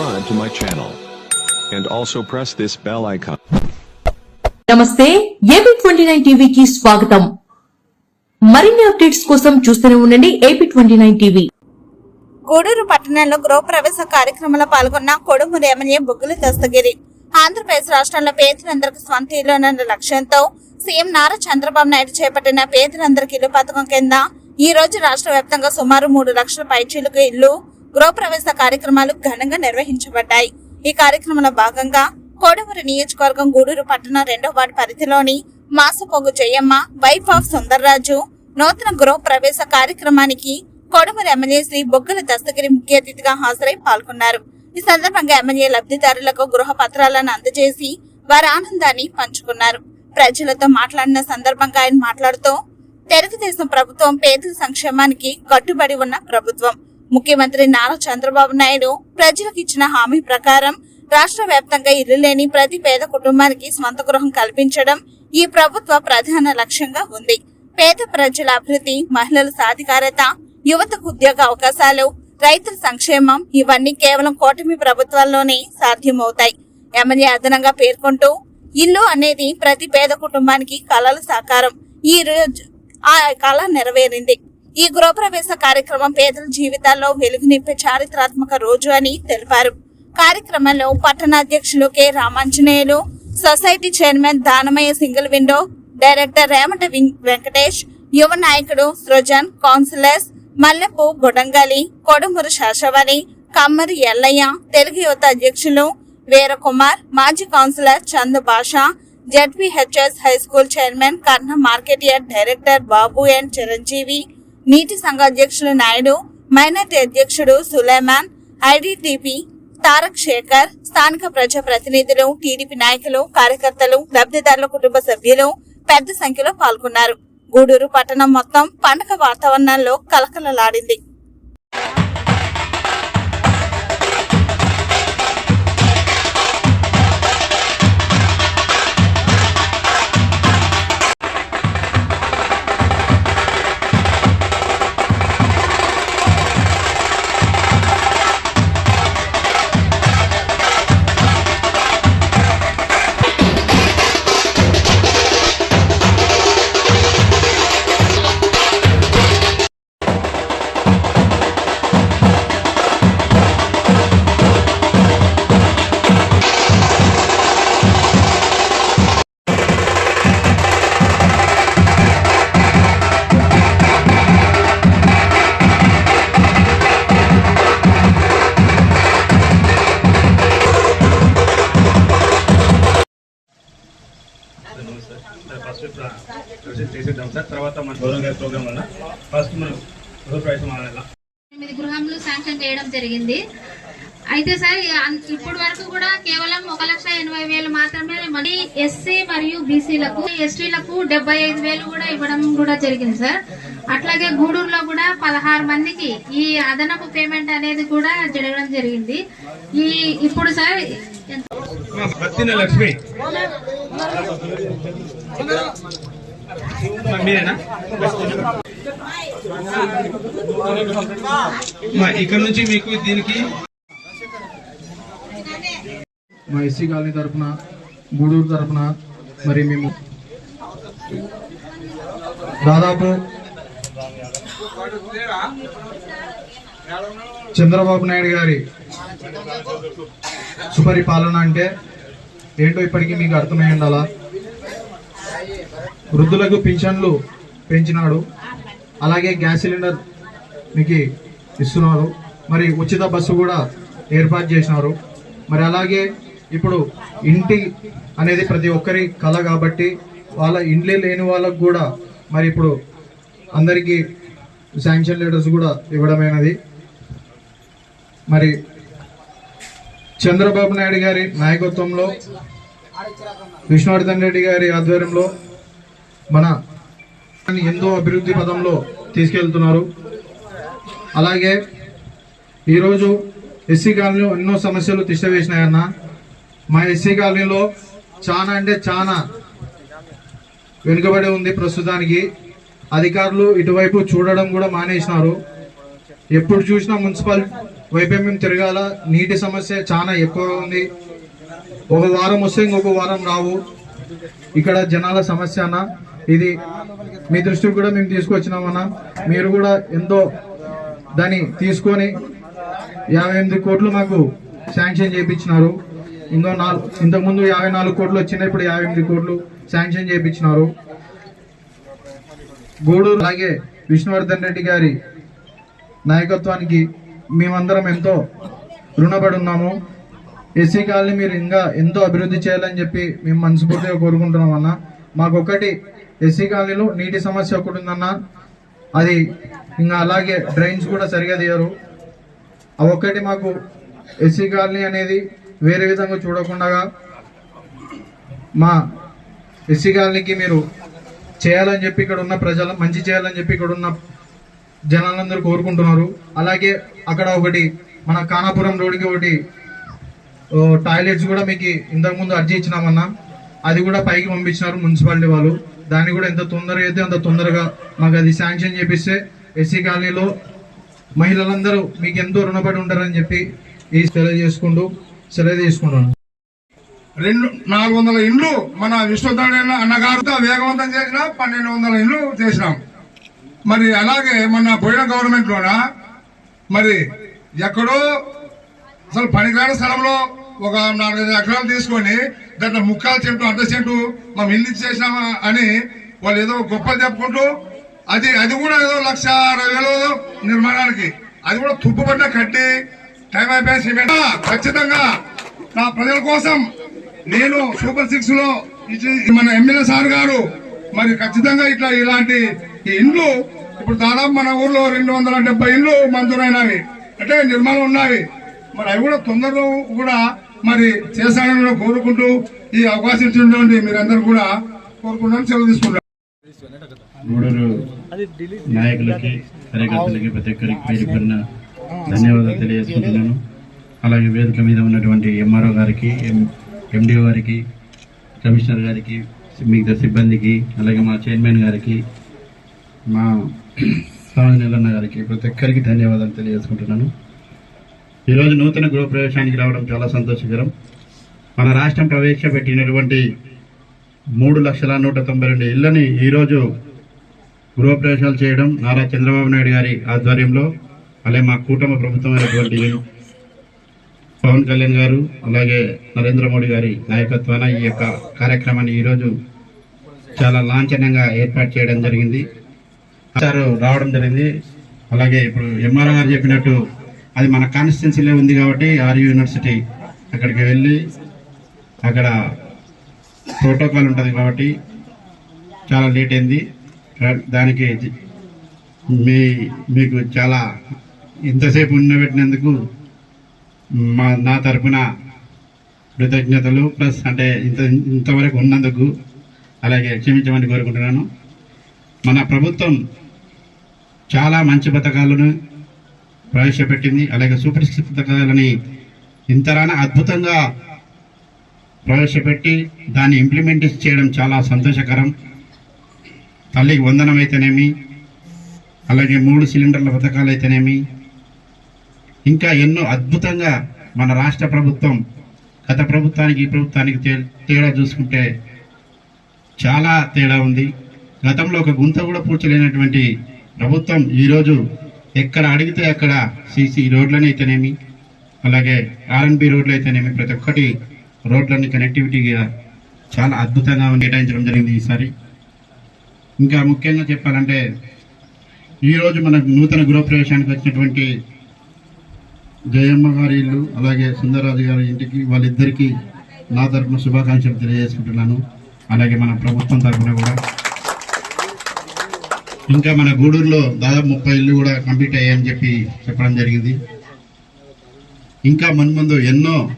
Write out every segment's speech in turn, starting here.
subscribe to my channel. And also press this bell icon. నమస్తే AP twenty nine టీవీకి స్వాగతం మరిన్ని అప్డేట్స్ కోసం చూస్తూనే ఉండండి AP twenty nine TV Gudur పట్టణంలో గృహప్రవేశ కార్యక్రమంలో పాల్గొన్న కొడుమూరు ఎమ్మెల్యే బొగ్గుల దస్తగిరి ఆంధ్రప్రదేశ్ రాష్ట్రంలో పేదలందరికీ స్వంత ఇల్లు అన్న లక్ష్యంతో సీఎం నారా చంద్రబాబు నాయుడు చేపట్టిన పేదలందరికీ ఇల్లు పథకం కింద ఈ రోజు రాష్ట్ర వ్యాప్తంగా సుమారు మూడు లక్షల పైచీలకు ఇల్లు గృహప్రవేశ కార్యక్రమాలు ఘనంగా నిర్వహించబడ్డాయి. ఈ కార్యక్రమంలో భాగంగా కోడమూరు నియోజకవర్గం గూడూరు పట్టణం రెండో వార్డు పరిధిలోని మాసపోగు జయమ్మ వైఫ్ ఆఫ్ సుందర్రాజు నూతన గృహ ప్రవేశ కార్యక్రమానికి కోడమూరు ఎమ్మెల్యే శ్రీ బొగ్గల దస్తగిరి ముఖ్య అతిథిగా హాజరై పాల్గొన్నారు. ఈ సందర్భంగా ఎమ్మెల్యే లబ్ధిదారులకు గృహ పత్రాలను అందజేసి వారి ఆనందాన్ని పంచుకున్నారు. ప్రజలతో మాట్లాడిన సందర్భంగా ఆయన మాట్లాడుతూ తెలుగుదేశం ప్రభుత్వం పేదల సంక్షేమానికి కట్టుబడి ఉన్న ప్రభుత్వం. ముఖ్యమంత్రి నారా చంద్రబాబు నాయుడు ప్రజలకు ఇచ్చిన హామీ ప్రకారం రాష్ట్ర వ్యాప్తంగా ఇల్లు లేని ప్రతి పేద కుటుంబానికి స్వంత గృహం కల్పించడం ఈ ప్రభుత్వ ప్రధాన లక్ష్యంగా ఉంది. పేద ప్రజల అభివృద్ధి మహిళల సాధికారత యువతకు ఉద్యోగ అవకాశాలు రైతుల సంక్షేమం ఇవన్నీ కేవలం కూటమి ప్రభుత్వాల్లోనే సాధ్యమవుతాయి. ఎమ్మెల్యే అదనంగా పేర్కొంటూ ఇల్లు అనేది ప్రతి పేద కుటుంబానికి కళల సాకారం. ఈ రోజు ఆ కళ నెరవేరింది. ఈ గృహప్రవేశ కార్యక్రమం పేదల జీవితాల్లో వెలుగు నింపే చారిత్రాత్మక రోజు అని తెలిపారు. కార్యక్రమంలో పట్టణ అధ్యక్షులు K. Ramanjaneyulu society chairman Danamayya single window director Remata Venkatesh యువ నాయకుడు సృజన్ కౌన్సిలర్స్ మల్లెపు గొడంగలి కొడుమూరు శాశవని కమ్మరి ఎల్లయ్య తెలుగు యువత అధ్యక్షులు వీరకుమార్ మాజీ councillor Chand Basha ZPHS high school chairman Karna market yard director Babu and Chiranjeevi నీటి సంఘ అధ్యక్షులు నాయుడు మైనార్టీ అధ్యక్షుడు సులేమాన్ ఐడిటిపి తారక్ శేఖర్ స్థానిక ప్రజా ప్రతినిధులు టీడీపీ నాయకులు కార్యకర్తలు లబ్ధిదారుల కుటుంబ సభ్యులు పెద్ద సంఖ్యలో పాల్గొన్నారు. గూడూరు పట్టణం మొత్తం పండగ వాతావరణంలో కలకలలాడింది. ఫస్ట్ ప్రొసెస్ చేసేద్దాం సార్. తర్వాత మన గౌరవ గారి ప్రోగ్రామ్ వల్ల ఫస్ట్ మనం గృహ ప్రవేశం ఆడాలి ఎనిమిది గృహంలు శాంక్షన్ చేయడం జరిగింది. అయితే సార్ ఇప్పటి వరకు కూడా కేవలం ఒక లక్ష ఎనభై వేలు మాత్రమే మరి ఎస్సీ మరియు బీసీలకు ఎస్టీలకు డెబ్బై ఐదు వేలు కూడా ఇవ్వడం కూడా జరిగింది సార్. అట్లాగే గూడూరులో కూడా పదహారు మందికి ఈ అదనపు పేమెంట్ అనేది కూడా జరగడం జరిగింది. ఈ ఇప్పుడు సార్ లక్ష్మి. మీరేనా? ఇక్కడ నుంచి మీకు దీనికి మా ఎస్సీ కాలనీ తరఫున గూడూరు తరపున మరి మేము దాదాపు చంద్రబాబు నాయుడు గారి సుపరిపాలన అంటే ఏంటో ఇప్పటికీ మీకు అర్థమై ఉండాలా? వృద్ధులకు పింఛన్లు పెంచినాడు. అలాగే గ్యాస్ సిలిండర్ మీకు ఇస్తున్నారు. మరి ఉచిత బస్సు కూడా ఏర్పాటు చేసినారు. మరి అలాగే ఇప్పుడు ఇంటి అనేది ప్రతి ఒక్కరి కళ కాబట్టి వాళ్ళ ఇండ్లే లేని వాళ్ళకు కూడా మరి ఇప్పుడు అందరికీ శాంక్షన్ లెటర్స్ కూడా ఇవ్వడమైనది. మరి చంద్రబాబు నాయుడు గారి నాయకత్వంలో విష్ణువర్ధన్ రెడ్డి గారి ఆధ్వర్యంలో మన ఎంతో అభివృద్ధి పదంలో తీసుకెళ్తున్నారు. అలాగే ఈరోజు ఎస్సీ కాలనీ ఎన్నో సమస్యలు తిష్టవేసినాయన్న మా ఎస్సీ కాలనీలో చాలా అంటే చాలా వెనుకబడి ఉంది ప్రస్తుతానికి. అధికారులు ఇటువైపు చూడడం కూడా మానేసినారు. ఎప్పుడు చూసినా మున్సిపల్ వైపే మేము తిరగాల. నీటి సమస్య చాలా ఎక్కువగా ఉంది. ఒక వారం వస్తే ఇంకొక వారం రావు. ఇక్కడ జనాల సమస్య అన్న. ఇది మీ దృష్టికి కూడా మేము తీసుకొచ్చినామన్నా మీరు కూడా ఎంతో దాన్ని తీసుకొని యాభై ఎనిమిది కోట్లు మాకు శాంక్షన్ చేయించినారు ఇంకో నాలుగు ఇంతకుముందు యాభై నాలుగు కోట్లు వచ్చినాయి ఇప్పుడు యాభై ఎనిమిది కోట్లు శాంక్షన్ చేయించినారు. గూడూరు అలాగే విష్ణువర్ధన్ రెడ్డి గారి నాయకత్వానికి మేమందరం ఎంతో రుణపడి ఉన్నాము ఎస్సీ కాలనీ మీరు ఇంకా ఎంతో అభివృద్ధి చేయాలని చెప్పి మేము మనస్ఫూర్తిగా కోరుకుంటున్నాం అన్న. మాకు ఒకటి ఎస్సీ కాలనీలో నీటి సమస్య ఒకటి ఉందన్న. అది ఇంకా అలాగే డ్రైన్స్ కూడా సరిగా తీయరు. అవొక్కటి ఒక్కటి మాకు ఎస్సీ కాలనీ అనేది వేరే విధంగా చూడకుండా మా ఎస్సీ కాలనీకి మీరు చేయాలని చెప్పి ఇక్కడ ఉన్న ప్రజలు మంచి చేయాలని చెప్పి ఇక్కడ ఉన్న జనాలందరూ కోరుకుంటున్నారు. అలాగే అక్కడ ఒకటి మన కానాపురం రోడ్డుకి ఒకటి టాయిలెట్స్ కూడా మీకు ఇంతకుముందు అర్జీ ఇచ్చినామన్నా అది కూడా పైకి పంపించినారు మున్సిపాలిటీ వాళ్ళు. దాన్ని కూడా ఎంత తొందరగా అయితే అంత తొందరగా మాకు అది శాంక్షన్ చేపిస్తే ఎస్సీ కాలనీలో మహిళలందరూ మీకు ఎంతో రుణపడి ఉంటారని చెప్పి ఈ తెలియజేసుకుంటూ చేసుకుంటూ సెలవు తీసుకున్నాను. రెండు నాలుగు వందల ఇండ్లు మన విశ్వనారాయణ అన్నగారితో వేగవంతం చేసిన పన్నెండు వందల ఇండ్లు చేసినాం. మరి అలాగే మన పోయిన గవర్నమెంట్ లోన మరి ఎక్కడో అసలు పనికిరాని స్థలంలో ఒక నాలుగైదు ఎకరాలు తీసుకొని దాంట్లో ముక్కాలు చెంటు అర్ధ చెంటు మేము ఇల్లు ఇచ్చేసినామా అని వాళ్ళు ఏదో గొప్పలు చెప్పుకుంటూ అది అది కూడా ఏదో లక్ష అరవై వేలు నిర్మాణానికి అది కూడా తుప్పుపడ్డ కట్టి టైం అయిపోయింది ఖచ్చితంగా నా ప్రజల కోసం నేను సూపర్ సిక్స్లో మన ఎమ్మెల్యే సార్ గారు మరి ఖచ్చితంగా ఇట్లా ఇలాంటి ఈ ఇండ్లు ఇప్పుడు దాదాపు మన ఊర్లో రెండు వందల డెబ్బై ఇండ్లు మంజూరైనవి. అంటే నిర్మాణం ఉన్నవి మరి అవి కూడా తొందరలో కూడా మరి చేశానని కోరుకుంటూ ఈ అవకాశం ఇచ్చినటువంటి మీరందరూ కూడా కోరుకుంటాను సెలవు తీసుకుంటాను నాయకులకి కార్యకర్తలకి ప్రతి ఒక్కరికి పేరు ధన్యవాదాలు తెలియజేసుకుంటున్నాను. అలాగే వేదిక మీద ఉన్నటువంటి ఎంఆర్ఓ గారికి ఎండిఓ గారికి కమిషనర్ గారికి మిగతా సిబ్బందికి అలాగే మా చైర్మన్ గారికి మా సామాన్యులన్న గారికి ప్రతి ఒక్కరికి ధన్యవాదాలు తెలియజేసుకుంటున్నాను. ఈరోజు నూతన గృహప్రవేశానికి రావడం చాలా సంతోషకరం. మన రాష్ట్రం ప్రవేశపెట్టినటువంటి మూడు లక్షల నూట తొంభై రెండు ఇళ్ళని ఈరోజు గృహప్రవేశాలు చేయడం నారా చంద్రబాబు నాయుడు గారి ఆధ్వర్యంలో అలాగే మా కూటమి ప్రభుత్వమైనటువంటి పవన్ కళ్యాణ్ గారు అలాగే నరేంద్ర మోడీ గారి నాయకత్వాన ఈ యొక్క కార్యక్రమాన్ని ఈరోజు చాలా లాంఛనంగా ఏర్పాటు చేయడం జరిగింది. సార్ రావడం జరిగింది. అలాగే ఇప్పుడు ఎంఆర్ఓ గారు చెప్పినట్టు అది మన కాన్స్టిట్యున్సీలో ఉంది కాబట్టి ఆర్యూ యూనివర్సిటీ అక్కడికి వెళ్ళి అక్కడ ప్రోటోకాల్ ఉంటుంది కాబట్టి చాలా లేట్ అయింది. దానికి మీ మీకు చాలా ఇంతసేపు ఉండబెట్టినందుకు మా నా తరపున కృతజ్ఞతలు ప్లస్ అంటే ఇంత ఇంతవరకు ఉన్నందుకు అలాగే క్షమించమని కోరుకుంటున్నాను. మన ప్రభుత్వం చాలా మంచి పథకాలను ప్రవేశపెట్టింది అలాగే సుపరిస్థితి పథకాలని ఇంతరాన అద్భుతంగా ప్రవేశపెట్టి దాన్ని ఇంప్లిమెంట్ చేయడం చాలా సంతోషకరం. తల్లికి వందనం అయితేనేమి అలాగే మూడు సిలిండర్ల పథకాలు అయితేనేమి ఇంకా ఎన్నో అద్భుతంగా మన రాష్ట్ర ప్రభుత్వం గత ప్రభుత్వానికి ఈ ప్రభుత్వానికి తే- తేడా చూసుకుంటే చాలా తేడా ఉంది. గతంలో ఒక గుంత కూడా పూడ్చలేనటువంటి ప్రభుత్వం ఈరోజు ఎక్కడ అడిగితే అక్కడ సీసీ రోడ్లని అయితేనేమి అలాగే ఆర్ఎన్బి రోడ్లు అయితేనేమి ప్రతి ఒక్కటి రోడ్లన్నీ కనెక్టివిటీగా చాలా అద్భుతంగా కేటాయించడం జరిగింది ఈసారి. ఇంకా ముఖ్యంగా చెప్పాలంటే ఈరోజు మన నూతన గృహప్రవేశానికి వచ్చినటువంటి జయమ్మ గారి ఇల్లు అలాగే సుందరరాజు గారి ఇంటికి వాళ్ళిద్దరికీ నా తరపున శుభాకాంక్షలు తెలియజేసుకుంటున్నాను. అలాగే మన ప్రభుత్వం తరఫున కూడా. ఇంకా మన గూడూరులో దాదాపు ముప్పై ఇల్లు కూడా కంప్లీట్ అయ్యాయని చెప్పి చెప్పడం జరిగింది. ఇంకా మున్ముందు ఎన్నో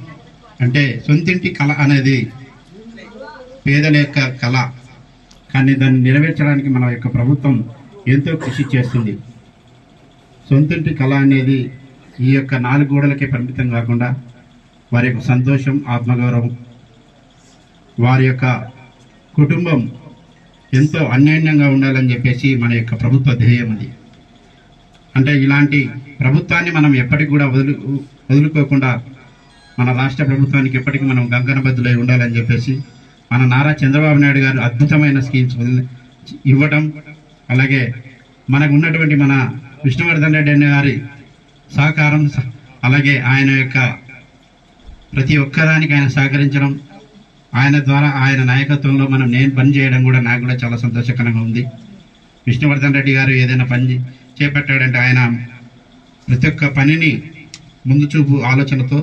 అంటే సొంతింటి కళ అనేది పేదల యొక్క కళ. కానీ దాన్ని నెరవేర్చడానికి మన యొక్క ప్రభుత్వం ఎంతో కృషి చేస్తుంది. సొంతింటి కళ అనేది ఈ యొక్క నాలుగు గోడలకే పరిమితం కాకుండా వారి యొక్క సంతోషం ఆత్మగౌరవం వారి యొక్క కుటుంబం ఎంతో అన్యోన్యంగా ఉండాలని చెప్పేసి మన యొక్క ప్రభుత్వ ధ్యేయం అది. అంటే ఇలాంటి ప్రభుత్వాన్ని మనం ఎప్పటికి కూడా వదులు వదులుకోకుండా మన రాష్ట్ర ప్రభుత్వానికి ఎప్పటికీ మనం గంగనబద్దులై ఉండాలని చెప్పేసి మన నారా చంద్రబాబు నాయుడు గారు అద్భుతమైన స్కీమ్స్ ఇవ్వటం అలాగే మనకు ఉన్నటువంటి మన విష్ణువర్ధన్ రెడ్డి అనే గారి సహకారం అలాగే ఆయన యొక్క ప్రతి ఒక్కదానికి ఆయన సహకరించడం ఆయన ద్వారా ఆయన నాయకత్వంలో మనం నేను పని చేయడం కూడా నాకు కూడా చాలా సంతోషకరంగా ఉంది. విష్ణువర్ధన్ రెడ్డి గారు ఏదైనా పని చేపట్టాడంటే ఆయన ప్రతి ఒక్క పనిని ముందు చూపు ఆలోచనతో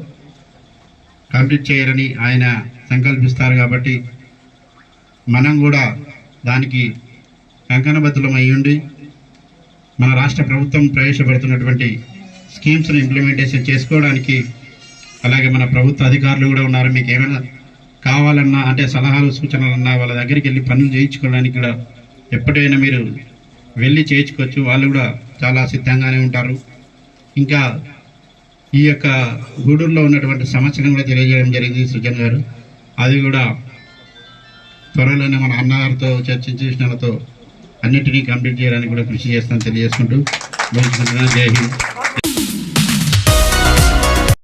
కంప్లీట్ చేయాలని ఆయన సంకల్పిస్తారు కాబట్టి మనం కూడా దానికి కంకణబద్ధులమై ఉండి మన రాష్ట్ర ప్రభుత్వం ప్రవేశపెడుతున్నటువంటి స్కీమ్స్ను ఇంప్లిమెంటేషన్ చేసుకోవడానికి అలాగే మన ప్రభుత్వ అధికారులు కూడా ఉన్నారు. మీకు ఏమైనా కావాలన్నా అంటే సలహాలు సూచనలన్నా వాళ్ళ దగ్గరికి వెళ్ళి పనులు చేయించుకోవడానికి కూడా ఎప్పుడైనా మీరు వెళ్ళి చేయించుకోవచ్చు. వాళ్ళు కూడా చాలా సిద్ధంగానే ఉంటారు. ఇంకా ఈ యొక్క గూడూరులో ఉన్నటువంటి సమస్యను కూడా తెలియజేయడం జరిగింది సుజన్ గారు. అది కూడా త్వరలోనే మన అన్నగారితో చర్చించి అన్నిటినీ కంప్లీట్ చేయడానికి కూడా కృషి చేస్తాను తెలియజేసుకుంటూ. జై హింద్.